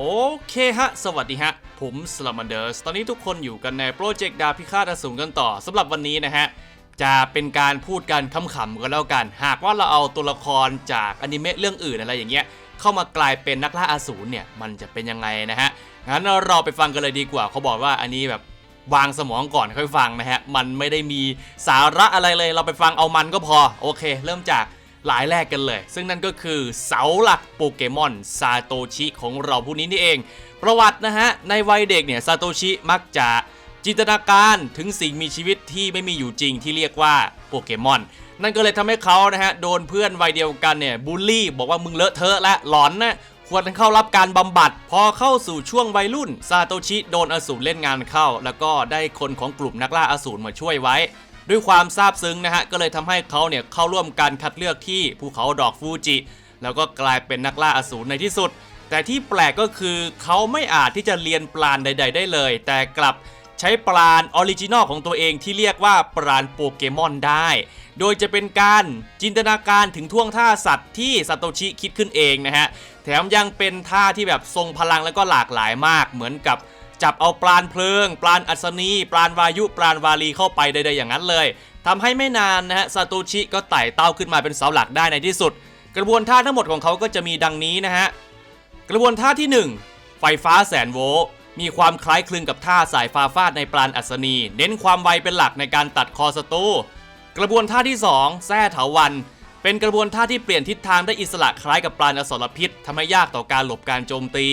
โอเคฮะ สวัสดีฮะ ผมสลัมมันเดอร์สตอนนี้ทุกคนอยู่กันในโปรเจกต์ดาพิฆาตอสูรกันต่อสำหรับวันนี้นะฮะ จะเป็นการพูดกันขำๆกันแล้วกัน หากว่าเราเอาตัวละครจากอนิเมะเรื่องอื่นอะไรอย่างเงี้ยเข้ามากลายเป็นนักล่าอสูรเนี่ย มันจะเป็นยังไงนะฮะ งั้นเราไปฟังกันเลยดีกว่า เขาบอกว่าอันนี้แบบวางสมองก่อนค่อยฟังนะฮะ มันไม่ได้มีสาระอะไรเลย เราไปฟังเอามันก็พอ โอเค เริ่มจาก หลายแรกกันเลย ซึ่งนั่นก็คือเสาหลักโปเกมอนซาโตชิของเราผู้นี้นี่เอง ประวัตินะฮะ ในวัยเด็กเนี่ยซาโตชิมักจะจินตนาการถึงสิ่งมีชีวิตที่ไม่มีอยู่จริงที่เรียกว่าโปเกมอนนั่นก็เลยทำให้เขานะฮะโดนเพื่อนวัยเดียวกันเนี่ยบูลลี่ บอกว่ามึงเลอะเทอะและหลอนนะควรเข้ารับการบำบัด พอเข้าสู่ช่วงวัยรุ่นซาโตชิโดนอสูรเล่นงานเข้า แล้วก็ได้คนของกลุ่มนักล่าอสูรมาช่วยไว้ ด้วยความซาบซึ้งนะฮะก็เลยทำให้เขาเนี่ยเข้าร่วมการคัดเลือกที่ภูเขาดอกฟูจิ แล้วก็กลายเป็นนักล่าอสูรในที่สุด แต่ที่แปลกก็คือเขาไม่อาจที่จะเรียนปราณใด ๆ ได้เลย แต่กลับใช้ปราณออริจินอลของตัวเองที่เรียกว่าปราณโปเกมอนได้ โดยจะเป็นการจินตนาการถึงท่วงท่าสัตว์ที่ซาโตชิคิดขึ้นเองนะฮะ แถมยังเป็นท่าที่แบบทรงพลังแล้วก็หลากหลายมากเหมือนกับ จับเอาปราณเพลิง ปราณอัศนี ปราณวายุ ปราณวาลีเข้าไปใดๆอย่างนั้นเลยทำให้ไม่นานนะฮะซาโตชิก็ไต่เต้าขึ้นมาเป็นเสาหลักได้ในที่สุด กระบวนท่าทั้งหมดของเขาก็จะมีดังนี้นะฮะ กระบวนท่าที่ 1 ไฟฟ้าแสนโวลต์มีความคล้ายคลึงกับท่าสายฟ้าฟาดในปราณอัศนี เน้นความไวเป็นหลักในการตัดคอศัตรูกระบวนท่าที่ 2 แท้เถาวัน เป็นกระบวนท่าที่เปลี่ยนทิศทางได้อิสระคล้ายกับปราณอสรพิษทำให้ยากต่อการหลบการโจมตี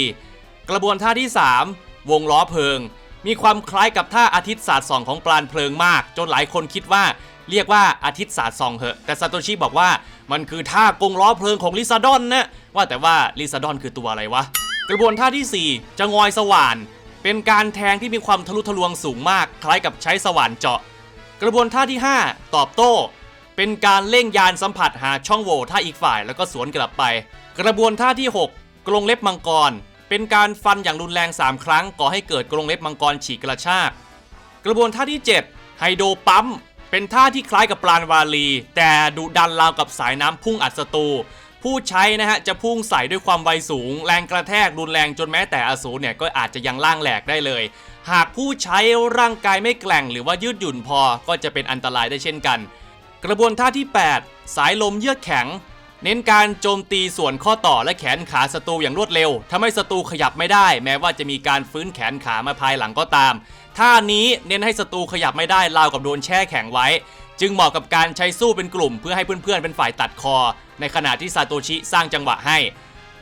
กระบวนท่าที่ 3 วงล้อเพลิง มีความคล้ายกับท่าอาทิตย์ศาสาดส่องของปราณเพลิงมาก จนหลายคนคิดว่าเรียกว่าอาทิตย์ศาสาดส่องเหอะ แต่ซาโตชิบอกว่ามันคือท่ากงล้อเพลิงของลิซาดอนนะว่าแต่ว่าลิซาดอนคือตัวอะไรวะ กระบวนท่าทีสี่ 4 จะงอยสว่าน เป็นการแทงที่มีความทะลุทะลวงสูงมาก คล้ายกับใช้สว่านเจาะ กระบวนท่าที่ 5 ตอบโต้ เป็นการเร่งยานสัมผัสหาช่องโหว่ถ้าอีกฝ่ายแล้วก็สวนกลับไป กระบวนท่าที่ 6 กรงเล็บมังกร เป็นการฟันอย่างรุนแรง 3 ครั้งก่อให้เกิดกรงเล็บมังกรฉีกกระชาก กระบวนท่าที่ 7 ไฮโดรปั๊ม เป็นท่าที่คล้ายกับปราณวาลี แต่ดุดันราวกับสายน้ำพุ่งอัดศัตรูผู้ใช้นะฮะจะพุ่งใส่ด้วยความไวสูง แรงกระแทกรุนแรงจนแม้แต่อสูรเนี่ยก็อาจจะยังล่างแหลกได้เลย หากผู้ใช้ร่างกายไม่แกร่งหรือว่ายืดหยุ่นพอก็จะเป็นอันตรายได้เช่นกัน กระบวนท่าที่ 8 สายลมเยือกแข็ง เน้นการโจมตีส่วนข้อต่อและแขนขาศัตรูอย่างรวดเร็วทำให้ศัตรูขยับไม่ได้ แม้ว่าจะมีการฟื้นแขนขามาภายหลังก็ตามท่านี้เน้นให้ศัตรูขยับไม่ได้ราวกับโดนแช่แข็งไว้ จึงเหมาะกับการใช้สู้เป็นกลุ่ม เพื่อให้เพื่อนๆเป็นฝ่ายตัดคอ ในขณะที่ซาโตชิสร้างจังหวะให้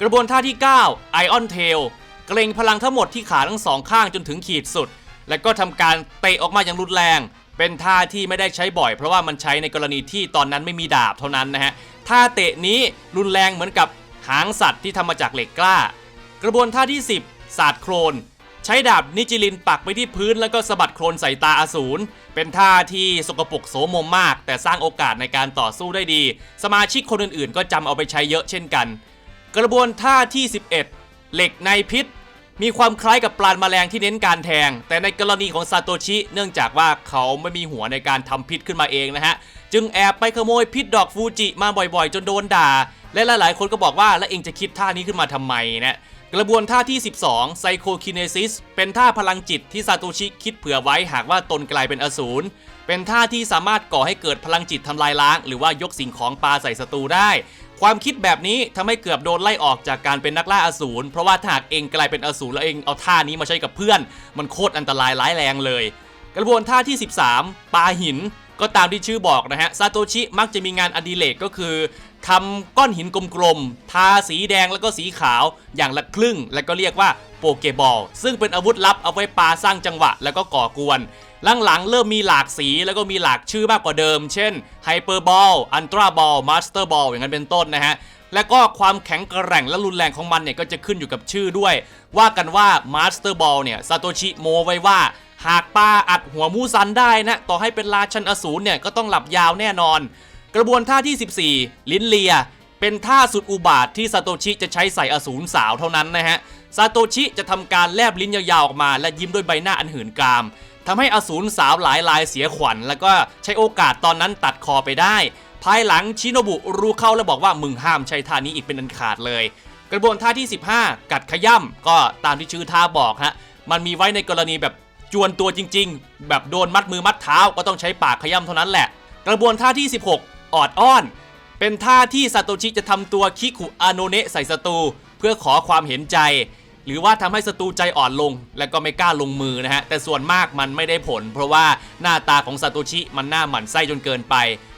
กระบวนท่าที่ 9 Ion Tail เกรงพลังทั้งหมดที่ขาทั้งสองข้างจนถึงขีดสุด แล้วก็ทำการเตะออกมาอย่างรุนแรง เป็นท่าที่ไม่ได้ใช้บ่อย เพราะว่ามันใช้ในกรณีที่ตอนนั้นไม่มีดาบเท่านั้นนะฮะท่าเตะนี้รุนแรงเหมือนกับหางสัตว์ที่ทำมาจากเหล็กกล้า กระบวนท่าที่ 10 ศาสตร์โครน ใช้ดาบนิจิลินปักไปที่พื้นแล้วก็สะบัดโครนใส่ตาอสูร เป็นท่าที่สกปรกโสมมมาก แต่สร้างโอกาสในการต่อสู้ได้ดี สมาชิกคนอื่นๆ ก็จำเอาไปใช้เยอะเช่นกัน กระบวนท่าที่ 11 เหล็กในพิษ มีความคล้ายกับปลาแมลงที่เน้นการแทง แต่ในกรณีของซาโตชิ เนื่องจากว่าเขาไม่มีหัวในการทำพิษขึ้นมาเองนะฮะ จึงแอบไปขโมยพิษดอกฟูจิมาบ่อยๆ จนโดนด่า และหลายๆ คนก็บอกว่าแล้วเองจะคิดท่านี้ขึ้นมาทำไมนะกระบวนท่าที่ 12 ไซโคคินเนซิส เป็นท่าพลังจิตที่ซาโตชิคิดเผื่อไว้หากว่าตนกลายเป็นอสูร เป็นท่าที่สามารถก่อให้เกิดพลังจิตทำลายล้าง หรือว่ายกสิ่งของปลาใส่ศัตรูได้ ความคิดแบบนี้ทำให้เกือบโดนไล่ออกจากการเป็นนักล่าอสูรเพราะว่าถ้าหากเองกลายเป็นอสูรแล้วเองเอาท่านี้มาใช้กับเพื่อน มันโคตรอันตรายร้ายแรงเลย กระบวนท่าที่ 13 ปาหินก็ตามที่ชื่อบอกนะฮะซาโตชิมักจะมีงานอดิเรกก็คือทำก้อนหินกลมๆ ทาสีแดงแล้วก็สีขาวอย่างละครึ่ง แล้วก็เรียกว่าโปเกบอล ซึ่งเป็นอาวุธลับเอาไว้ปาสร้างจังหวะแล้วก็ก่อกวน หลังๆเริ่มมีหลากสีแล้วก็มีหลากชื่อมากกว่าเดิม เช่นไฮเปอร์บอลอันตราบอลมาสเตอร์บอลอย่างนั้นเป็นต้นนะฮะและก็ความแข็งแกร่งและรุนแรงของมันเนี่ยก็จะขึ้นอยู่กับชื่อด้วย ว่ากันว่ามาสเตอร์บอลเนี่ยซาโตชิโมไว้ว่า หากปาอัดหัวมูซันได้นะ ต่อให้เป็นราชันอสูรเนี่ยก็ต้องหลับยาวแน่นอน กระบวนท่าที่ 14 ลิ้นเลีย เป็นท่าสุดอุบาทที่ซาโตชิจะใช้ใส่อสูรสาวเท่านั้นนะฮะซาโตชิจะทำการแลบลิ้นยาวๆออกมา และยิ้มด้วยใบหน้าอันหืนกาม ทำให้อสูรสาวหลายลายเสียขวัญ แล้วก็ใช้โอกาสตอนนั้นตัดคอไปได้ ภายหลังชิโนบุรู้เข้าแล้วบอกว่ามึงห้ามใช้ท่านี้อีกเป็นอันขาดเลย กระบวนท่าที่ 15 กัดขย่ำก็ตามที่ชื่อท่าบอกฮะมันมีไว้ในกรณีแบบจวนตัวจริง ๆ แบบโดนมัดมือมัดเท้าก็ต้องใช้ปากขย่ำเท่านั้นแหละ กระบวนท่าที่ 16 ออดอ้อน เป็นท่าที่ซาโตชิจะทำตัวคิคุอาโนเนะใส่ศัตรูเพื่อขอความเห็นใจ หรือว่าทำให้ศัตรูใจอ่อนลง และก็ไม่กล้าลงมือนะฮะ แต่ส่วนมากมันไม่ได้ผล เพราะว่าหน้าตาของซาโตชิมันหน้าหมันไส้จนเกินไป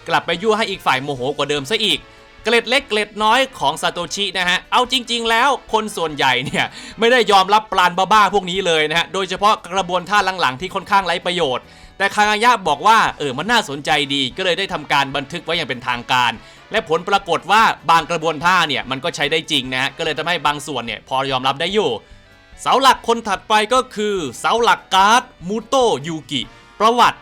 กลับไปยั่วให้อีกฝ่ายโมโหกว่าเดิมซะอีกเกล็ดเล็กเกล็ดน้อยของซาโตชินะฮะ เอาจริง ๆ แล้วคนส่วนใหญ่เนี่ย ไม่ได้ยอมรับปราณบ้าๆพวกนี้เลยนะฮะ โดยเฉพาะกระบวนท่าหลังๆที่ค่อนข้างไร้ประโยชน์ แต่คางายะบอกว่าเออมันน่าสนใจดีก็เลยได้ทำการบันทึกไว้อย่างเป็นทางการ และผลปรากฏว่าบางกระบวนท่าเนี่ยมันก็ใช้ได้จริงนะฮะก็เลยทำให้บางส่วนเนี่ยพอยอมรับได้อยู่ เสาหลักคนถัดไปก็คือเสาหลักการ์ดมูโตยูกิประวัติ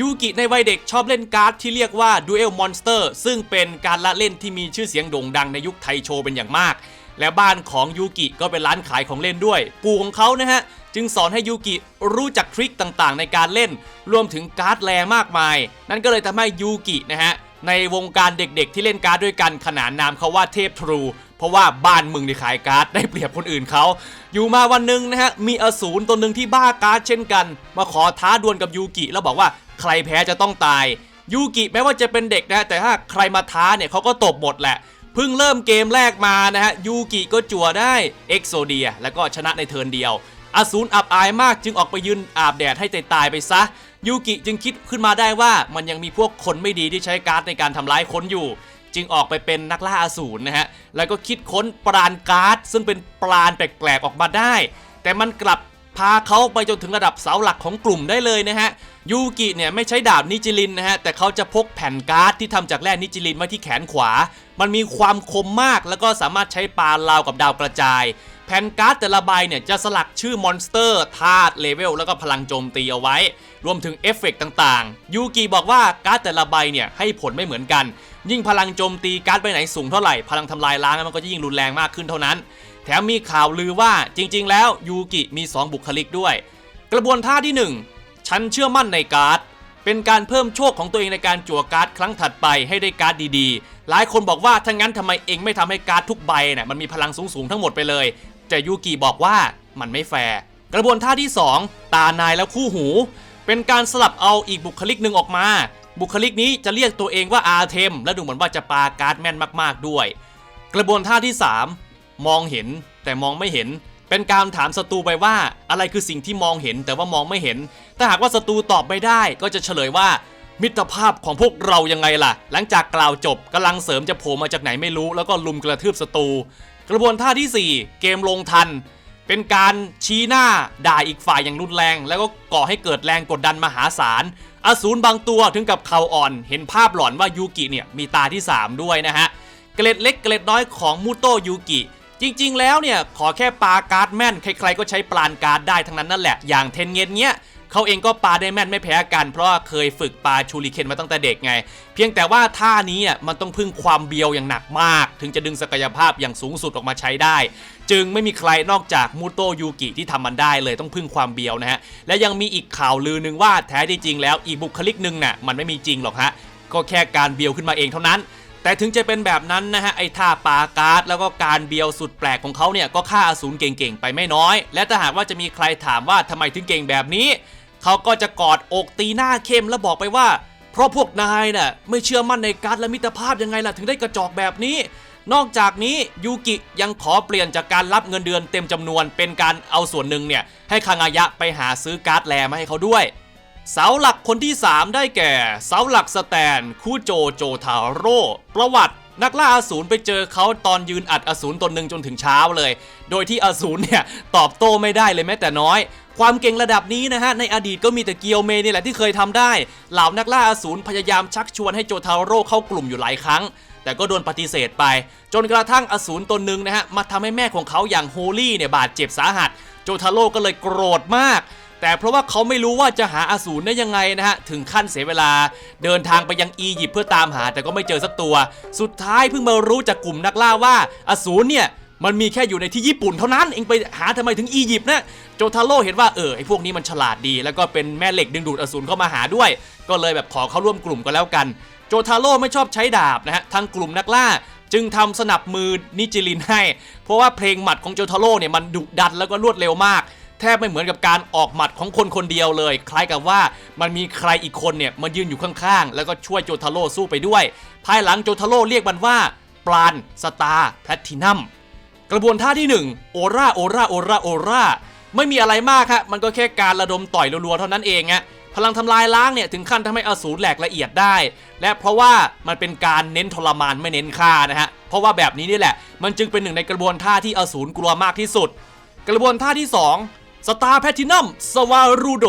ยูกิในวัยเด็กชอบเล่นการ์ดที่เรียกว่า Duel Monster ซึ่งเป็นการละเล่นที่มีชื่อเสียงโด่งดังในยุคไทโชเป็นอย่างมาก และบ้านของยูกิก็เป็นร้านขายของเล่นด้วย ปู่ของเขานะฮะ จึงสอนให้ยูกิรู้จักทริคต่างๆ ในการเล่น รวมถึงการ์ดแรงมากมาย นั่นก็เลยทำให้ยูกินะฮะ ในวงการเด็กๆ ที่เล่นการ์ดด้วยกันขนานนามเขาว่าเทพทรู เพราะว่าบ้านมึงที่ขายการ์ดได้เปรียบคนอื่นเขา อยู่มาวันหนึ่งนะฮะ มีอสูรตัวหนึ่งที่บ้าการ์ดเช่นกัน มาขอท้าดวลกับยูกิแล้วบอกว่าใครแพ้จะต้องตาย ยูกิแม้ว่าจะเป็นเด็กนะ แต่ถ้าใครมาท้าเนี่ยเขาก็ตบหมดแหละเพิ่งเริ่มเกมแรกมานะฮะยูกิก็จั่วได้เอ็กโซเดียแล้วก็ชนะในเทิร์นเดียว อสูรอับอายมากจึงออกไปยืนอาบแดดให้ตายตายไปซะ ยูกิจึงคิดขึ้นมาได้ว่ามันยังมีพวกคนไม่ดีที่ใช้การ์ดในการทำร้ายคนอยู่ จึงออกไปเป็นนักล่าอสูรนะฮะแล้วก็คิดค้นปราณการ์ดซึ่งเป็นปราณแปลกๆออกมาได้ แต่มันกลับพาเขาไปจนถึงระดับเสาหลักของกลุ่มได้เลยนะฮะยูกิเนี่ยไม่ใช้ดาบนิจิลินนะฮะแต่เขาจะพกแผ่นการ์ดที่ทำจากแร่นิจิลินไว้ที่แขนขวา มันมีความคมมากแล้วก็สามารถใช้ปาลาวกับดาวกระจาย แผ่นการ์ดแต่ละใบเนี่ยจะสลักชื่อมอนสเตอร์ธาตุเลเวลแล้วก็พลังโจมตีเอาไว้ รวมถึงเอฟเฟกต์ต่างๆ ยูกิบอกว่าการ์ดแต่ละใบเนี่ยให้ผลไม่เหมือนกัน ยิ่งพลังโจมตีการ์ดใบไหนสูงเท่าไหร่ พลังทำลายล้างมันก็จะยิ่งรุนแรงมากขึ้นเท่านั้น แถมมีข่าวลือว่าจริง ๆ แล้วยูกิมี 2 บุคลิกด้วย กระบวนท่าที่ 1 ฉันเชื่อมั่นในการ์ดเป็นการเพิ่มโชคของตัวเองในการจั่วการ์ดครั้งถัดไปให้ได้การ์ดดีๆ หลายคนบอกว่าถ้างั้นทำไมเองไม่ทำให้การ์ดทุกใบเนี่ยมันมีพลังสูงๆทั้งหมดไปเลย แต่ยูกิบอกว่ามันไม่แฟร์กระบวนท่าที่ 2 ตานายแล้วคู่หู เป็นการสลับเอาอีกบุคลิกหนึ่งออกมา บุคลิกนี้จะเรียกตัวเองว่าอาเทม และดูเหมือนว่าจะปาการ์ดแม่นมากๆด้วย กระบวนท่าที่ 3 มองเห็นแต่มองไม่เห็น เป็นการถามศัตรูไปว่าอะไรคือสิ่งที่มองเห็นแต่ว่ามองไม่เห็น ถ้าหากว่าศัตรูตอบไม่ได้ก็จะเฉลยว่ามิตรภาพของพวกเรายังไงล่ะ หลังจากกล่าวจบกำลังเสริมจะโผล่มาจากไหนไม่รู้ แล้วก็ลุมกระทืบศัตรู กระบวนท่าที่ 4 เกมลงทัน เป็นการชี้หน้าด่าอีกฝ่ายอย่างรุนแรง แล้วก็ก่อให้เกิดแรงกดดันมหาศาลอสูรบางตัวถึงกับเข่าอ่อน เห็นภาพหลอนว่ายูกิเนี่ยมีตาที่ 3 ด้วยนะฮะ เกล็ดเล็กเกล็ดน้อยของมูโตยูกิ จริงๆ แล้วเนี่ย ขอแค่ปาการ์ดแม่น ใครๆ ก็ใช้ปลานการ์ดได้ทั้งนั้นนั่นแหละ อย่างเทนเงียนเนี้ย เขาเองก็ปาได้แม่นไม่แพ้กันเพราะว่าเคยฝึกปาชูริเคนมาตั้งแต่เด็กไง เพียงแต่ว่าท่านี้อะมันต้องพึ่งความเบียวอย่างหนักมาก ถึงจะดึงศักยภาพอย่างสูงสุดออกมาใช้ได้ จึงไม่มีใครนอกจากมูโตยูกิที่ทำมันได้เลยต้องพึ่งความเบียวนะฮะและยังมีอีกข่าวลือหนึ่งว่าแท้ที่จริงแล้วอีกบุคลิกหนึ่งน่ะมันไม่มีจริงหรอกฮะก็แค่การเบียวขึ้นมาเองเท่านั้น แต่ถึงจะเป็นแบบนั้นนะฮะไอ้ท่าปาการ์ดแล้วก็การเบียวสุดแปลกของเขาเนี่ยก็ฆ่าอสูรเก่งๆ ไปไม่น้อย และถ้าหากว่าจะมีใครถามว่าทำไมถึงเก่งแบบนี้ เขาก็จะกอดอกตีหน้าเข้มแล้วบอกไปว่า เพราะพวกนายน่ะไม่เชื่อมั่นในการดและมิตรภาพยังไงล่ะถึงได้กระจอกแบบนี้ นอกจากนี้ยูกิยังขอเปลี่ยนจากการรับเงินเดือนเต็มจำนวนเป็นการเอาส่วนหนึ่งเนี่ยให้คางายะไปหาซื้อการ์ดแลมาให้เขาด้วย เสาหลักคนที่ 3 ได้แก่ เสาหลักสแตน คูโจโจทาโร่ ประวัตินักล่าอสูรไปเจอเขาตอนยืนอัดอสูรตนหนึ่งจนถึงเช้าเลย โดยที่อสูรเนี่ยตอบโต้ไม่ได้เลยแม้แต่น้อย ความเก่งระดับนี้นะฮะ ในอดีตก็มีแต่เกียวเมนี่แหละที่เคยทำได้ เหล่านักล่าอสูรพยายามชักชวนให้โจทาโร่เข้ากลุ่มอยู่หลายครั้ง แต่ก็โดนปฏิเสธไป จนกระทั่งอสูรตนหนึ่งนะฮะมาทำให้แม่ของเขาอย่างโฮลี่เนี่ยบาดเจ็บสาหัส โจทาโร่ก็เลยโกรธมาก แต่เพราะว่าเขาไม่รู้ว่าจะหาอสูรได้ยังไงนะฮะ ถึงขั้นเสียเวลาเดินทางไปยังอียิปต์เพื่อตามหา แต่ก็ไม่เจอสักตัว สุดท้ายเพิ่งมารู้จากกลุ่มนักล่าว่าอสูรเนี่ยมันมีแค่อยู่ในที่ญี่ปุ่นเท่านั้น เองไปหาทำไมถึงอียิปต์นะโจทาโร่เห็นว่าเออไอพวกนี้มันฉลาดดี แล้วก็เป็นแม่เหล็กดึงดูดอสูรเข้ามาหาด้วย ก็เลยแบบขอเข้าร่วมกลุ่มก็แล้วกัน โจทาโร่ไม่ชอบใช้ดาบนะฮะทางกลุ่มนักล่า จึงทำสนับมือนิจิลินให้ เพราะว่าเพลงหมัดของโจทาโร่เนี่ยมันดุดันแล้วก็รวดเร็วมาก แทบไม่เหมือนกับการออกหมัดของคนคนเดียวเลย คล้ายกับว่ามันมีใครอีกคนเนี่ยมันยืนอยู่ข้างๆ แล้วก็ช่วยโจทาโร่สู้ไปด้วย ภายหลังโจทาโร่เรียกมันว่าปราณสตาร์แพลทินัมกระบวนท่าที่ 1 โอราโอราโอราโอราไม่มีอะไรมากฮะมันก็แค่การระดมต่อยรัวๆเท่านั้นเองฮะพลังทำลายล้างเนี่ยถึงขั้นทำให้อสูรแหลกละเอียดได้ และเพราะว่ามันเป็นการเน้นทรมานไม่เน้นฆ่านะฮะเพราะว่าแบบนี้นี่แหละ มันจึงเป็นหนึ่งในกระบวนท่าที่อสูรกลัวมากที่สุด กระบวนท่าที่ 2 สตาร์แพทินัมสวารูโด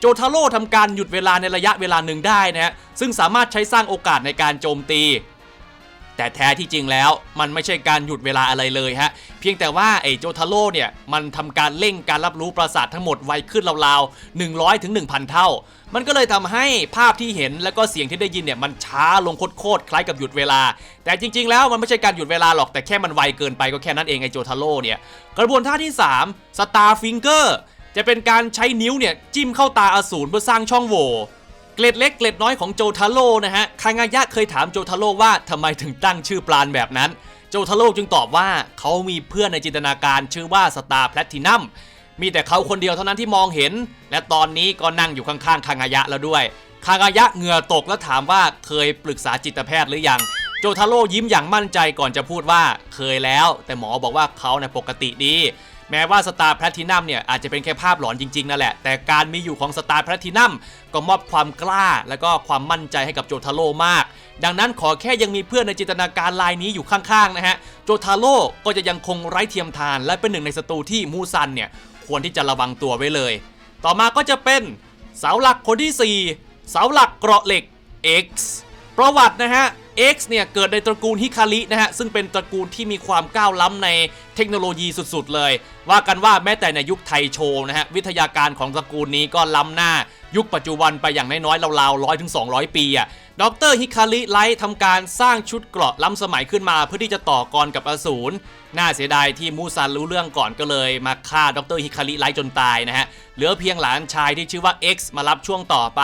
โจทาโร่ทำการหยุดเวลาในระยะเวลาหนึ่งได้นะฮะซึ่งสามารถใช้สร้างโอกาสในการโจมตี แต่แท้ที่จริงแล้วมันไม่ใช่การหยุดเวลาอะไรเลยฮะ เพียงแต่ว่าไอ้โจทาโร่เนี่ย มันทำการเร่งการรับรู้ประสาททั้งหมดไวขึ้นราวๆ 100ถึง1,000 เท่า มันก็เลยทำให้ภาพที่เห็นแล้วก็เสียงที่ได้ยินเนี่ย มันช้าลงโคตรๆคล้ายกับหยุดเวลา แต่จริง ๆ แล้วมันไม่ใช่การหยุดเวลาหรอกแต่แค่มันไวเกินไปก็แค่นั้นเองไอ้โจทาโร่เนี่ยกระบวนท่าที่3 Star Finger จะเป็นการใช้นิ้วเนี่ยจิ้มเข้าตาอสูรเพื่อสร้างช่องโหว่ เกล็ดเล็กเกล็ดน้อยของโจทาโร่นะฮะคางายะเคยถามโจทาโร่ว่าทำไมถึงตั้งชื่อปลานแบบนั้น โจทาโร่จึงตอบว่าเขามีเพื่อนในจินตนาการชื่อว่าสตาร์แพลทินัมมีแต่เขาคนเดียวเท่านั้นที่มองเห็น และตอนนี้ก็นั่งอยู่ข้างๆคางายะแล้วด้วย คางายะเหงื่อตกแล้วถามว่าเคยปรึกษาจิตแพทย์หรือยัง โจทาโร่ยิ้มอย่างมั่นใจก่อนจะพูดว่าเคยแล้ว แต่หมอบอกว่าเขาเนี่ยปกติดี แม้ว่าสตาร์แพลทินัมเนี่ยอาจจะเป็นแค่ภาพหลอนจริงๆนั่นแหละ แต่การมีอยู่ของสตาร์แพลทินัมก็มอบความกล้าและก็ความมั่นใจให้กับโจทาโร่มาก ดังนั้นขอแค่ยังมีเพื่อนในจินตนาการลายนี้อยู่ข้างๆนะฮะ โจทาโร่ก็จะยังคงไร้เทียมทาน และเป็นหนึ่งในศัตรูที่มูซันเนี่ยควรที่จะระวังตัวไว้เลย ต่อมาก็จะเป็นเสาหลักคนที่ 4 เสาหลักเกราะเหล็ก X ประวัตินะฮะ X เนี่ยเกิดในตระกูลฮิคารินะฮะซึ่งเป็นตระกูลที่มีความก้าวล้ำในเทคโนโลยีสุดๆเลย ว่ากันว่าแม้แต่ในยุคไทโชนะฮะวิทยาการของตระกูลนี้ก็ล้ำหน้ายุคปัจจุบันไปอย่างน้อยๆราวๆร้อยถึง200ปีอะดรฮิคาริไลท์ทำการสร้างชุดเกราะล้ำสมัยขึ้นมาเพื่อที่จะต่อกรกับอสูรน่าเสียดายที่มูซันรู้เรื่องก่อนก็เลยมาฆ่าดรฮิคาริไลท์จนตายนะฮะเหลือเพียงหลานชายที่ชื่อว่า X มารับช่วงต่อไป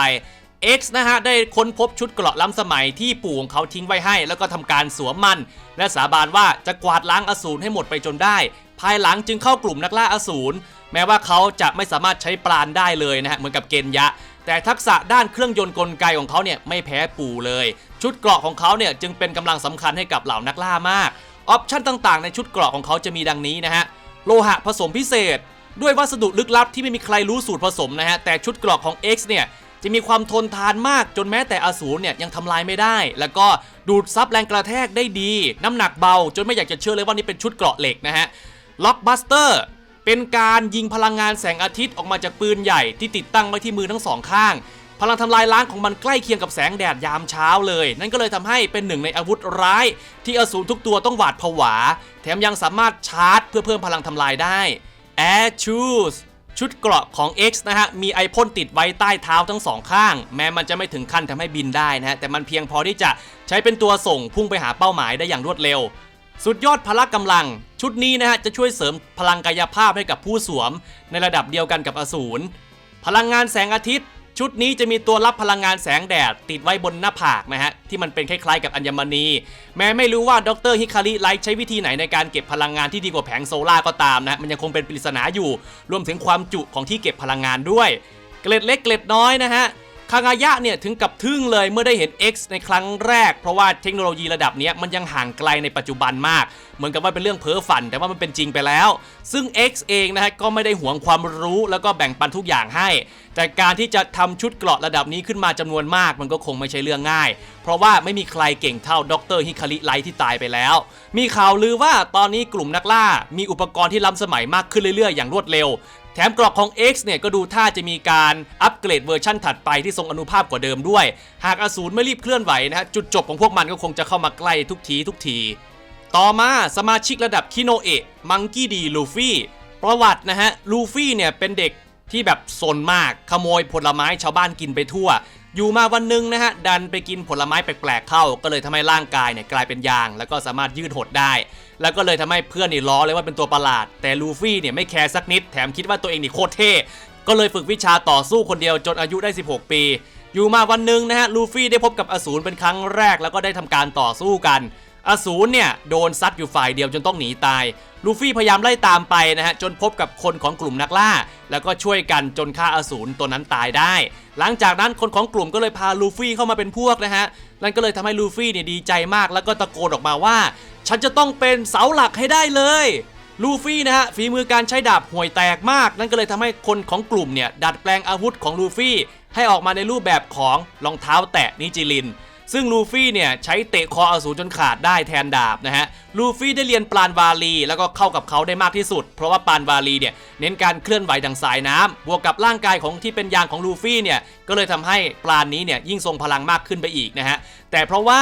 X นะฮะได้ค้นพบชุดเกราะล้ำสมัยที่ปู่ของเขาทิ้งไว้ให้ แล้วก็ทำการสวมมัน และสาบานว่าจะกวาดล้างอสูรให้หมดไปจนได้ ภายหลังจึงเข้ากลุ่มนักล่าอสูรแม้ว่าเขาจะไม่สามารถใช้ปราณได้เลยนะฮะเหมือนกับเกณยะ แต่ทักษะด้านเครื่องยนต์กลไกของเขาเนี่ยไม่แพ้ปู่เลย ชุดเกราะของเขาเนี่ยจึงเป็นกำลังสำคัญให้กับเหล่านักล่ามากออปชั่นต่างๆ ในชุดเกราะของเขาจะมีดังนี้นะฮะโลหะผสมพิเศษ ด้วยวัสดุลึกลับที่ไม่มีใครรู้สูตรผสมนะฮะแต่ชุดเกราะของ X เนี่ย จะมีความทนทานมากจนแม้แต่อสูรเนี่ยยังทำลายไม่ได้ แล้วก็ดูดซับแรงกระแทกได้ดี น้ำหนักเบา จนไม่อยากจะเชื่อเลยว่านี่เป็นชุดเกราะเหล็กนะฮะล็อกบัสเตอร์เป็นการยิงพลังงานแสงอาทิตย์ออกมาจากปืนใหญ่ที่ติดตั้งไว้ที่มือทั้งสองข้าง พลังทำลายล้างของมันใกล้เคียงกับแสงแดดยามเช้าเลย นั่นก็เลยทำให้เป็นหนึ่งในอาวุธร้าย ที่อสูรทุกตัวต้องหวาดผวา แถมยังสามารถชาร์จ เพื่อเพิ่มพลังทำลายได้ Air Shoes ชุดเกราะของ X นะฮะ มีไอพ่นติดไว้ใต้เท้าทั้งสองข้าง แม้มันจะไม่ถึงขั้นทำให้บินได้นะฮะ แต่มันเพียงพอที่จะใช้เป็นตัวส่งพุ่งไปหาเป้าหมายได้อย่างรวดเร็ว สุดยอดพละกำลัง ชุดนี้นะฮะ จะช่วยเสริมพลังกายภาพให้กับผู้สวม ในระดับเดียวกันกับอสูรพลังงานแสงอาทิตย์ ชุดนี้จะมีตัวรับพลังงานแสงแดด ติดไว้บนหน้าผากนะฮะ ที่มันเป็นคล้ายๆกับอัญมณี แม้ไม่รู้ว่าดรฮิคาริไลท์ใช้วิธีไหนในการเก็บพลังงานที่ดีกว่าแผงโซล่าร์ก็ตามนะ มันยังคงเป็นปริศนาอยู่ รวมถึงความจุของที่เก็บพลังงานด้วย เกล็ดเล็กเกล็ดน้อยนะฮะ คางายะเนี่ยถึงกับทึ่งเลยเมื่อได้เห็น X ในครั้งแรก เพราะว่าเทคโนโลยีระดับนี้มันยังห่างไกลในปัจจุบันมาก เหมือนกับว่าเป็นเรื่องเพ้อฝัน แต่ว่ามันเป็นจริงไปแล้ว ซึ่ง X เองนะฮะก็ไม่ได้หวงความรู้แล้วก็แบ่งปันทุกอย่างให้ แต่การที่จะทำชุดเกราะระดับนี้ขึ้นมาจำนวนมาก มันก็คงไม่ใช่เรื่องง่าย เพราะว่าไม่มีใครเก่งเท่าดรฮิคาริไลท์ที่ตายไปแล้ว มีข่าวลือว่าตอนนี้กลุ่มนักล่า มีอุปกรณ์ที่ล้ำสมัยมากขึ้นเรื่อยๆ อย่างรวดเร็ว แถมกรอกของ X เนี่ยก็ดูท่าจะมีการอัปเกรดเวอร์ชั่นถัดไปที่ทรงอนุภาพกว่าเดิมด้วย หากอสูรไม่รีบเคลื่อนไหวนะฮะจุดจบของพวกมันก็คงจะเข้ามาใกล้ทุกทีทุกที ต่อมาสมาชิกระดับคิโนเอะมังกี้ดีลูฟี่ประวัตินะฮะลูฟี่เนี่ยเป็นเด็กที่แบบสนมากขโมยผลไม้ชาวบ้านกินไปทั่ว อยู่มาวันหนึ่งนะฮะ ดันไปกินผลไม้แปลกๆเข้า ก็เลยทำให้ร่างกายเนี่ยกลายเป็นยาง แล้วก็สามารถยืดหดได้ แล้วก็เลยทำให้เพื่อนนี่ล้อเลยว่าเป็นตัวประหลาด แต่ลูฟี่เนี่ยไม่แคร์สักนิด แถมคิดว่าตัวเองนี่โคตรเท่ ก็เลยฝึกวิชาต่อสู้คนเดียวจนอายุได้ 16 ปี อยู่มาวันหนึ่งนะฮะ ลูฟี่ได้พบกับอสูรเป็นครั้งแรก แล้วก็ได้ทำการต่อสู้กัน อสูรเนี่ยโดนซัดอยู่ฝ่ายเดียวจนต้องหนีตาย ลูฟี่พยายามไล่ตามไปนะฮะจนพบกับคนของกลุ่มนักล่า แล้วก็ช่วยกันจนฆ่าอสูรตัวนั้นตายได้ หลังจากนั้นคนของกลุ่มก็เลยพาลูฟี่เข้ามาเป็นพวกนะฮะนั่นก็เลยทำให้ลูฟี่เนี่ยดีใจมากแล้วก็ตะโกนออกมาว่า ฉันจะต้องเป็นเสาหลักให้ได้เลยลูฟี่นะฮะฝีมือการใช้ดาบห่วยแตกมาก นั่นก็เลยทำให้คนของกลุ่มเนี่ยดัดแปลงอาวุธของลูฟี่ให้ออกมาในรูปแบบของรองเท้าแตะนิจิลิน ซึ่งลูฟี่เนี่ยใช้เตะคออสูรจนขาดได้แทนดาบนะฮะ ลูฟี่ได้เรียนปราณวาลี แล้วก็เข้ากับเขาได้มากที่สุด เพราะว่าปราณวาลีเนี่ยเน้นการเคลื่อนไหวดังสายน้ำบวกกับร่างกายของที่เป็นยางของลูฟี่เนี่ยก็เลยทำให้ปราณนี้เนี่ยยิ่งทรงพลังมากขึ้นไปอีกนะฮะ แต่เพราะว่า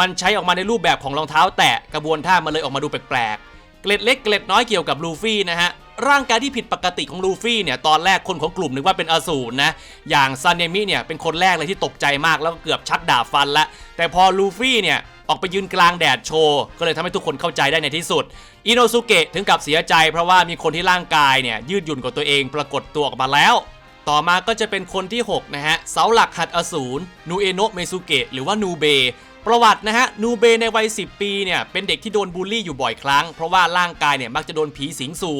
มันใช้ออกมาในรูปแบบของรองเท้า แตะกระบวนท่ามันเลยออกมาดูแปลกๆ เกล็ดเล็กเกล็ดน้อยเกี่ยวกับลูฟี่นะฮะ ร่างกายที่ผิดปกติของลูฟี่เนี่ยตอนแรกคนของกลุ่มนึกว่าเป็นอสูรนะ อย่างซานเนมิเนี่ยเป็นคนแรกเลยที่ตกใจมากแล้วก็เกือบชักดาบฟันละ แต่พอลูฟี่เนี่ยออกไปยืนกลางแดดโชว์ ก็เลยทำให้ทุกคนเข้าใจได้ในที่สุด อินโนซุเกะถึงกับเสียใจเพราะว่ามีคนที่ร่างกายเนี่ยยืดหยุ่นกว่าตัวเองปรากฏตัวออกมาแล้ว ต่อมาก็จะเป็นคนที่ 6 นะฮะ เสาหลักหัดอสูรนูเอโนะเมซุเกะหรือว่านูเบประวัตินะฮะนูเบในวัย 10 ปีเนี่ยเป็นเด็กที่โดนบูลลี่อยู่บ่อยครั้ง เพราะว่าร่างกายเนี่ยมักจะโดนผีสิงสู่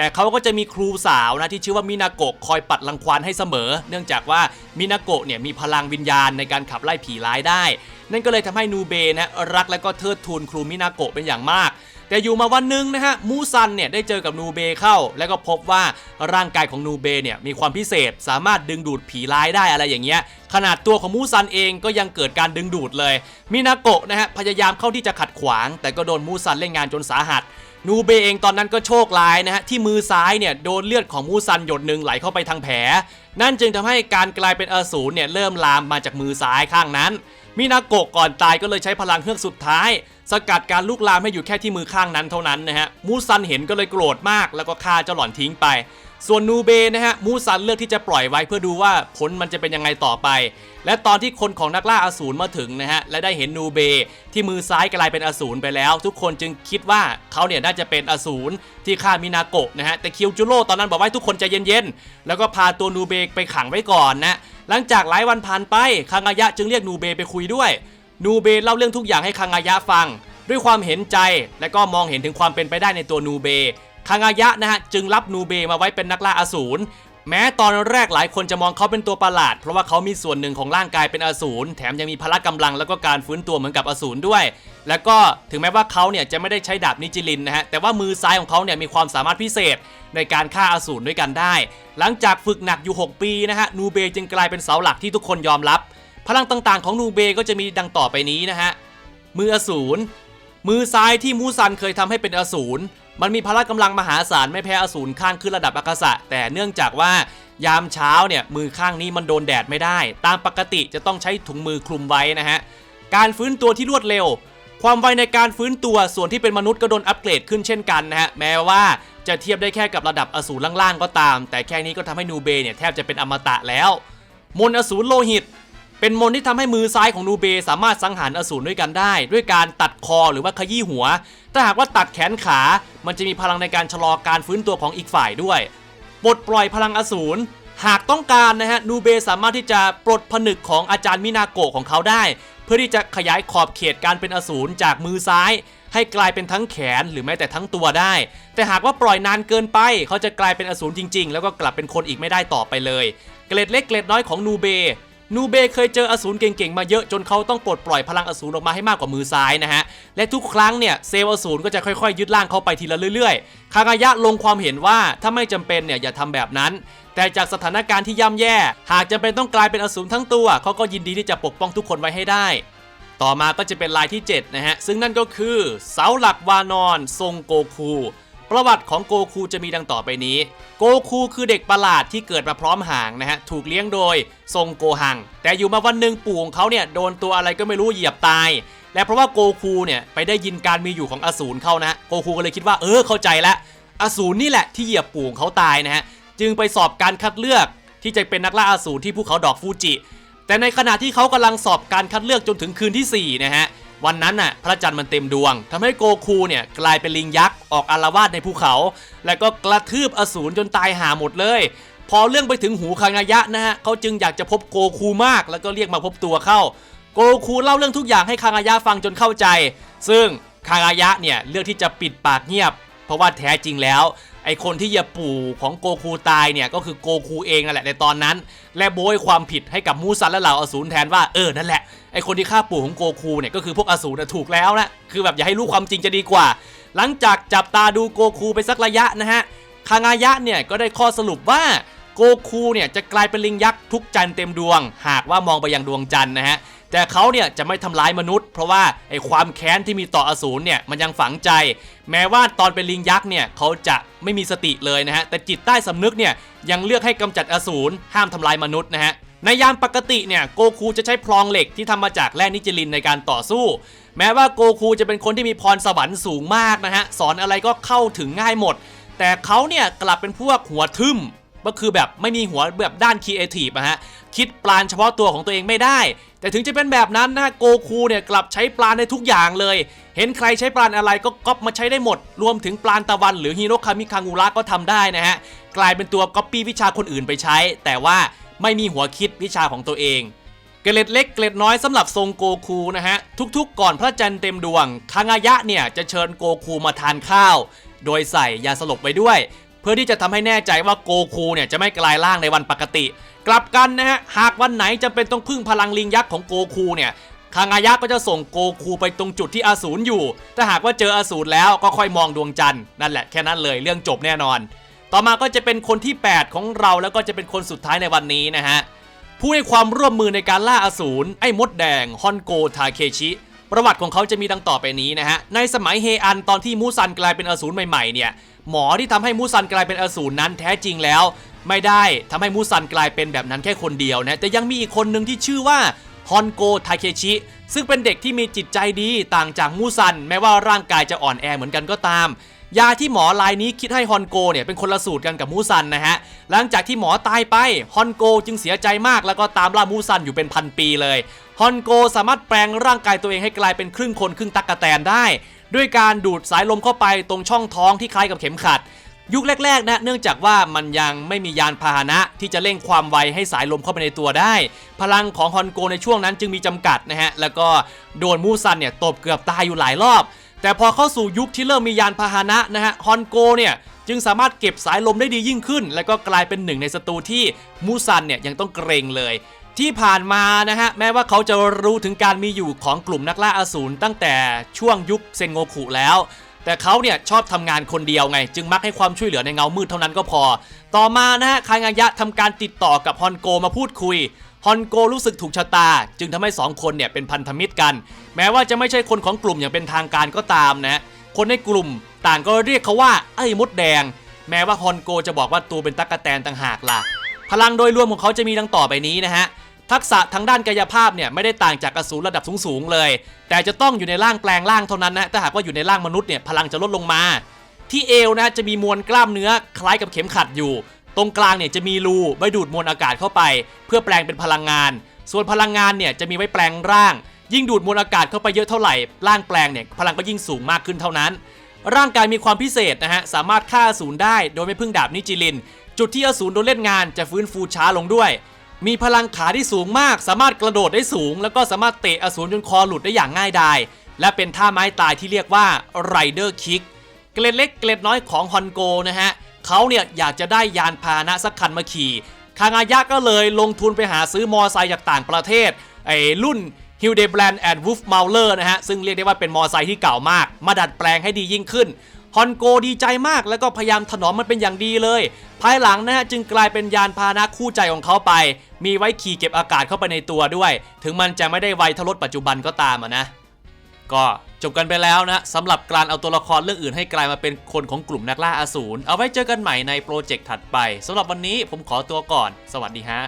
แต่เขาก็จะมีครูสาวนะที่ชื่อว่ามินาโกะคอยปัดรังควานให้เสมอ เนื่องจากว่ามินาโกะเนี่ยมีพลังวิญญาณในการขับไล่ผีร้ายได้ นั่นก็เลยทำให้นูเบนะรักและก็เทิดทูนครูมินาโกะเป็นอย่างมาก แต่อยู่มาวันหนึ่งนะฮะมูซันเนี่ยได้เจอกับนูเบเข้า แล้วก็พบว่าร่างกายของนูเบเนี่ยมีความพิเศษสามารถดึงดูดผีร้ายได้อะไรอย่างเงี้ยขนาดตัวของมูซันเองก็ยังเกิดการดึงดูดเลยมินาโกะนะฮะพยายามเข้าที่จะขัดขวาง แต่ก็โดนมูซันเล่นงานจนสาหัส นูเบเองตอนนั้นก็โชคร้ายนะฮะที่มือซ้ายเนี่ยโดนเลือดของมูซันหยดหนึ่งไหลเข้าไปทางแผล นั่นจึงทำให้การกลายเป็นอสูรเนี่ยเริ่มลามมาจากมือซ้ายข้างนั้นมินาโกะก่อนตายก็เลยใช้พลังเฮือกสุดท้าย สกัดการลุกลามให้อยู่แค่ที่มือข้างนั้นเท่านั้นนะฮะมูซันเห็นก็เลยโกรธมากแล้วก็ฆ่าเจ้าหล่อนทิ้งไป ส่วนนูเบนะฮะมูซันเลือกที่จะปล่อยไว้เพื่อดูว่าผลมันจะเป็นยังไงต่อไป และตอนที่คนของนักล่าอสูรมาถึงนะฮะและได้เห็นนูเบที่มือซ้ายกลายเป็นอสูรไปแล้ว ทุกคนจึงคิดว่าเขาเนี่ยน่าจะเป็นอสูรที่ฆ่ามินาโกะนะฮะแต่คิวจูโร่ตอนนั้นบอกว่าทุกคนใจเย็นๆแล้วก็พาตัวนูเบไปขังไว้ก่อนนะหลังจากหลายวันผ่านไปคางายะจึงเรียกนูเบไปคุยด้วยนูเบเล่าเรื่องทุกอย่างให้คางายะฟัง ด้วยความเห็นใจและก็มองเห็นถึงความเป็นไปได้ในตัวนูเบคางายะนะฮะจึงรับนูเบมาไว้เป็นนักล่าอสูรแม้ตอนแรกหลายคนจะมองเขาเป็นตัวประหลาด เพราะว่าเขามีส่วนหนึ่งของร่างกายเป็นอสูรแถมยังมีพละกำลังแล้วก็การฟื้นตัวเหมือนกับอสูรด้วย แล้วก็ถึงแม้ว่าเขาเนี่ยจะไม่ได้ใช้ดาบนิจิลินนะฮะแต่ว่ามือซ้ายของเขาเนี่ยมีความสามารถพิเศษในการฆ่าอสูรด้วยกันได้ หลังจากฝึกหนักอยู่ 6 ปีนะฮะนูเบจึงกลายเป็นเสาหลักที่ทุกคนยอมรับ พลังต่างๆ ของนูเบก็จะมีดังต่อไปนี้นะฮะมืออสูร มือซ้ายที่มูซันเคยทำให้เป็นอสูรมันมีพละกำลังมหาศาลไม่แพ้อสูรข้างขึ้นระดับอากาศะแต่เนื่องจากว่ายามเช้าเนี่ยมือข้างนี้มันโดนแดดไม่ได้ ตามปกติจะต้องใช้ถุงมือคลุมไว้นะฮะการฟื้นตัวที่รวดเร็ว ความไวในการฟื้นตัวส่วนที่เป็นมนุษย์ก็โดนอัปเกรดขึ้นเช่นกันนะฮะแม้ว่าจะเทียบได้แค่กับระดับอสูรล่างๆก็ตาม แต่แค่นี้ก็ทำให้นูเบเนี่ยแทบจะเป็นอมตะแล้ว มนอสูรโลหิต เป็นมนที่ทำให้มือซ้ายของนูเบสามารถสังหารอสูรด้วยกันได้ ด้วยการตัดคอหรือว่าขยี้หัว ถ้าหากว่าตัดแขนขา มันจะมีพลังในการชะลอการฟื้นตัวของอีกฝ่ายด้วย ปลดปล่อยพลังอสูรหากต้องการนะฮะนูเบสามารถที่จะปลดผนึกของอาจารย์มินาโกะของเขาได้ เพื่อที่จะขยายขอบเขตการเป็นอสูรจากมือซ้าย ให้กลายเป็นทั้งแขนหรือแม้แต่ทั้งตัวได้ แต่หากว่าปล่อยนานเกินไป เขาจะกลายเป็นอสูรจริง ๆ แล้วก็กลับเป็นคนอีกไม่ได้ต่อไปเลย เกล็ดเล็กเกล็ดน้อยของนูเบ นูเบเคยเจออสูรเก่งๆมาเยอะจนเขาต้องปลดปล่อยพลังอสูรออกมาให้มากกว่ามือซ้ายนะฮะ และทุกครั้งเนี่ยเซลล์อสูรก็จะค่อยๆ ยึดร่างเขาไปทีละเรื่อยๆ คางายะลงความเห็นว่าถ้าไม่จำเป็นเนี่ยอย่าทำแบบนั้น แต่จากสถานการณ์ที่ย่ำแย่ หากจำเป็นต้องกลายเป็นอสูรทั้งตัวเขาก็ยินดีที่จะปกป้องทุกคนไว้ให้ได้ ต่อมาก็จะเป็นลายที่7นะฮะซึ่งนั่นก็คือเสาหลักวานอนทรงโกคู ประวัติของโกคูจะมีดังต่อไปนี้ โกคูคือเด็กประหลาดที่เกิดมาพร้อมหางนะฮะ ถูกเลี้ยงโดยทรงโกหัง แต่อยู่มาวันหนึ่งปู่ของเขาเนี่ยโดนตัวอะไรก็ไม่รู้เหยียบตาย และเพราะว่าโกคูเนี่ยไปได้ยินการมีอยู่ของอสูรเข้านะโกคูก็เลยคิดว่าเออเข้าใจล้วอสูรนี่แหละที่เหยียบปู่ของเขาตายนะฮะ จึงไปสอบการคัดเลือกที่จะเป็นนักล่าอสูรที่ภูเขาดอกฟูจิ แต่ในขณะที่เขากำลังสอบการคัดเลือกจนถึงคืนที่4นะฮะ วันนั้นน่ะพระจันทร์มันเต็มดวงทำให้โกคูเนี่ยกลายเป็นลิงยักษ์ออกอารวาสในภูเขา แล้วก็กระทืบอสูรจนตายหาหมดเลย พอเรื่องไปถึงหูคางายะนะฮะเขาจึงอยากจะพบโกคูมาก แล้วก็เรียกมาพบตัวเข้าโโกคูเล่าเรื่องทุกอย่างให้คางายะฟังจนเข้าใจ ซึ่งคางายะเนี่ยเลือกที่จะปิดปากเงียบ เพราะว่าแท้จริงแล้ว ไอคนที่เหยียบปู่ของโกคูตายเนี่ย ก็คือโกคูเองนั่นแหละในตอนนั้น และโบยความผิดให้กับมูซันและเหล่าอสูรแทนว่าเออนั่นแหละไอคนที่ฆ่าปู่ของโกคูเนี่ยก็คือพวกอสูรนะถูกแล้วนะคือแบบอย่าให้รู้ความจริงจะดีกว่า หลังจากจับตาดูโกคูไปสักระยะนะฮะคางายะเนี่ยก็ได้ข้อสรุปว่าโกคูเนี่ยจะกลายเป็นลิงยักษ์ทุกจันเต็มดวง หากว่ามองไปยังดวงจันทร์นะฮะ แต่เขาเนี่ยจะไม่ทำร้ายมนุษย์ เพราะว่าไอ้ความแค้นที่มีต่ออสูรเนี่ยมันยังฝังใจ แม้ว่าตอนเป็นลิงยักษ์เนี่ยเขาจะไม่มีสติเลยนะฮะแต่จิตใต้สำนึกเนี่ยยังเลือกให้กำจัดอสูรห้ามทำลายมนุษย์นะฮะในยามปกติเนี่ยโกคูจะใช้พลองเหล็กที่ทำมาจากแร่นิจิลินในการต่อสู้ แม้ว่าโกคูจะเป็นคนที่มีพรสวรรค์สูงมากนะฮะสอนอะไรก็เข้าถึงง่ายหมด แต่เขาเนี่ยกลับเป็นพวกหัวทึม ก็คือแบบไม่มีหัวแบบด้านครีเอทีฟอะฮะคิดปลานเฉพาะตัวของตัวเองไม่ได้ แต่ถึงจะเป็นแบบนั้นนะโกคูเนี่ยกลับใช้ปลานในทุกอย่างเลย เห็นใครใช้ปลานอะไรก็ก๊อปมาใช้ได้หมด รวมถึงปลานตะวันหรือฮิโรคามิคังูระก็ทำได้นะฮะกลายเป็นตัวก๊อปปี้วิชาคนอื่นไปใช้ แต่ว่าไม่มีหัวคิดวิชาของตัวเองเกล็ดเล็กเกล็ดน้อยสำหรับทรงโกคูนะฮะทุกๆ ก่อนพระจันทร์เต็มดวงคางายะเนี่ยจะเชิญโกคูมาทานข้าว โดยใส่ยาสลบไว้ด้วย เพื่อที่จะทำให้แน่ใจว่าโกคูเนี่ยจะไม่กลายร่างในวันปกติ กลับกันนะฮะหากวันไหนจำเป็นต้องพึ่งพลังลิงยักษ์ของโกคูเนี่ยคางายะก็จะส่งโกคูไปตรงจุดที่อสูรอยู่ ถ้าหากว่าเจออสูรแล้วก็ค่อยมองดวงจันทร์นั่นแหละแค่นั้นเลยเรื่องจบแน่นอน ต่อมาก็จะเป็นคนที่ 8 ของเราแล้วก็จะเป็นคนสุดท้ายในวันนี้นะฮะผู้ให้ความร่วมมือในการล่าอสูรไอ้มดแดงฮอนโกทาเคชิประวัติของเขาจะมีดังต่อไปนี้นะฮะในสมัยเฮอันตอนที่มูซันกลายเป็นอสูรใหม่ๆเนี่ย หมอที่ทำให้มูซันกลายเป็นอสูรนั้นแท้จริงแล้ว ไม่ได้ทำให้มูซันกลายเป็นแบบนั้นแค่คนเดียวนะแต่ยังมีอีกคนหนึ่งที่ชื่อว่าฮอนโกทาเคชิซึ่งเป็นเด็กที่มีจิตใจดีต่างจากมูซัน แม้ว่าร่างกายจะอ่อนแอเหมือนกันก็ตาม ยาที่หมอรายนี้คิดให้ฮอนโกเนี่ยเป็นคนละสูตรกันกับมูซันนะฮะ หลังจากที่หมอตายไปฮอนโกจึงเสียใจมากแล้วก็ตามล่ามูซันอยู่เป็นพันปีเลยฮอนโกสามารถแปลงร่างกายตัวเองให้กลายเป็นครึ่งคนครึ่งตักกะแตนได้ ด้วยการดูดสายลมเข้าไปตรงช่องท้องที่คล้ายกับเข็มขัด ยุคแรกๆนะเนื่องจากว่ามันยังไม่มียานพาหนะที่จะเร่งความไวให้สายลมเข้าไปในตัวได้ พลังของฮอนโกในช่วงนั้นจึงมีจำกัดนะฮะแล้วก็โดนมูซันเนี่ยตบเกือบตายอยู่หลายรอบ แต่พอเข้าสู่ยุคที่เริ่มมียานพาหนะนะฮะฮอนโกเนี่ยจึงสามารถเก็บสายลมได้ดียิ่งขึ้น แล้วก็กลายเป็นหนึ่งในศัตรูที่มูซันเนี่ยยังต้องเกรงเลย ที่ผ่านมานะฮะแม้ว่าเขาจะรู้ถึงการมีอยู่ของกลุ่มนักล่าอสูรตั้งแต่ช่วงยุคเซงโงคุแล้ว แต่เขาเนี่ยชอบทำงานคนเดียวไง จึงมักให้ความช่วยเหลือในเงามืดเท่านั้นก็พอ ต่อมานะฮะคางายะทำการติดต่อกับฮอนโกมาพูดคุยฮอนโกรู้สึกถูกชะตา จึงทำให้สองคนเนี่ยเป็นพันธมิตรกัน แม้ว่าจะไม่ใช่คนของกลุ่มอย่างเป็นทางการก็ตามนะคนในกลุ่มต่างก็เรียกเขาว่าไอ้มดแดง แม้ว่าฮอนโกจะบอกว่าตัวเป็นตั๊กแตนต่างหากล่ะพลังโดยรวมของเขาจะมีดังต่อไปนี้นะฮะ ทักษะทางด้านกายภาพเนี่ยไม่ได้ต่างจากอสูรระดับสูงๆเลย แต่จะต้องอยู่ในร่างแปลงร่างเท่านั้นนะถ้าหากว่าอยู่ในร่างมนุษย์เนี่ยพลังจะลดลงมา ที่เอวนะจะมีมวลกล้ามเนื้อคล้ายกับเข็มขัดอยู่ ตรงกลางเนี่ยจะมีรูไว้ดูดมวลอากาศเข้าไป เพื่อแปลงเป็นพลังงาน ส่วนพลังงานเนี่ยจะมีไว้แปลงร่าง ยิ่งดูดมวลอากาศเข้าไปเยอะเท่าไหร่ร่างแปลงเนี่ยพลังก็ยิ่งสูงมากขึ้นเท่านั้น ร่างกายมีความพิเศษนะฮะสามารถฆ่าอสูรได้ โดยไม่พึ่งดาบนิจิลิน จุดที่อสูรโดนเล่นงานจะฟื้นฟูช้าลงด้วย มีพลังขาที่สูงมาก สามารถกระโดดได้สูง แล้วก็สามารถเตะอสูรจนคอหลุดได้อย่างง่ายดาย และเป็นท่าไม้ตายที่เรียกว่าไรเดอร์คิกเกล็ดเล็กเกล็ดน้อยของฮอนโกนะฮะเขาเนี่ยอยากจะได้ยานพาหนะสักคันมาขี่คางายะก็เลยลงทุนไปหาซื้อมอไซค์จากต่างประเทศไอ้รุ่น h i l d e b r a n d and Wolf Mauler นะฮะซึ่งเรียกได้ว่าเป็นมอไซค์ที่เก่ามาก มาดัดแปลงให้ดียิ่งขึ้น ฮอนโกดีใจมากแล้วก็พยายามถนอมมันเป็นอย่างดีเลย ภายหลังนะฮะจึงกลายเป็นยานพาหนะคู่ใจของเขาไป มีไว้ขี่เก็บอากาศเข้าไปในตัวด้วย ถึงมันจะไม่ได้ไวเท่ารถปัจจุบันก็ตามนะ ก็จบกันไปแล้วนะสำหรับการเอาตัวละครเรื่องอื่นให้กลายมาเป็นคนของกลุ่มนักล่าอสูรเอาไว้เจอกันใหม่ในโปรเจกต์ถัดไปสำหรับวันนี้ผมขอตัวก่อน สวัสดีฮะ